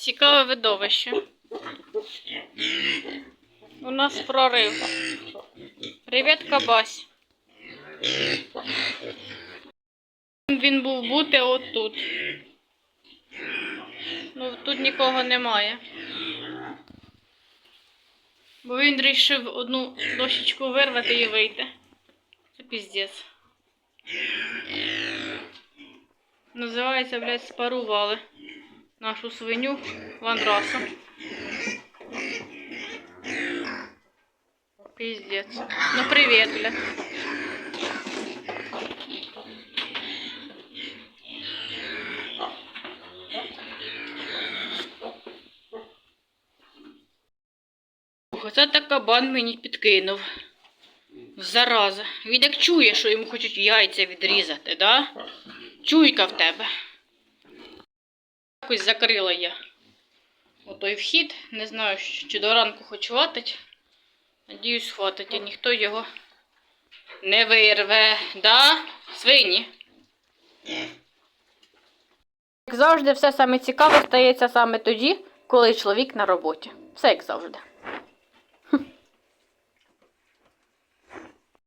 Цікаве видовище. У нас прорив. Привіт, Кабась. Він був бути отут. Ну, тут нікого немає. Бо він вирішив одну дощечку вирвати і вийти. Це піздець. Називається, блядь, спарували нашу свиню ландрасу. Пиздец. Ну привет, бля. Оце так кабан мені підкинув. Зараза. Він як чує, що йому хочуть яйця відрізати, да? Чуйка в тебе. Якось закрила я отой вхід. Не знаю, чи до ранку хоч хватить. Надіюсь, хватить, і ніхто його не вирве. Да? Свині. Як завжди, все саме цікаве стається саме тоді, коли чоловік на роботі. Все як завжди.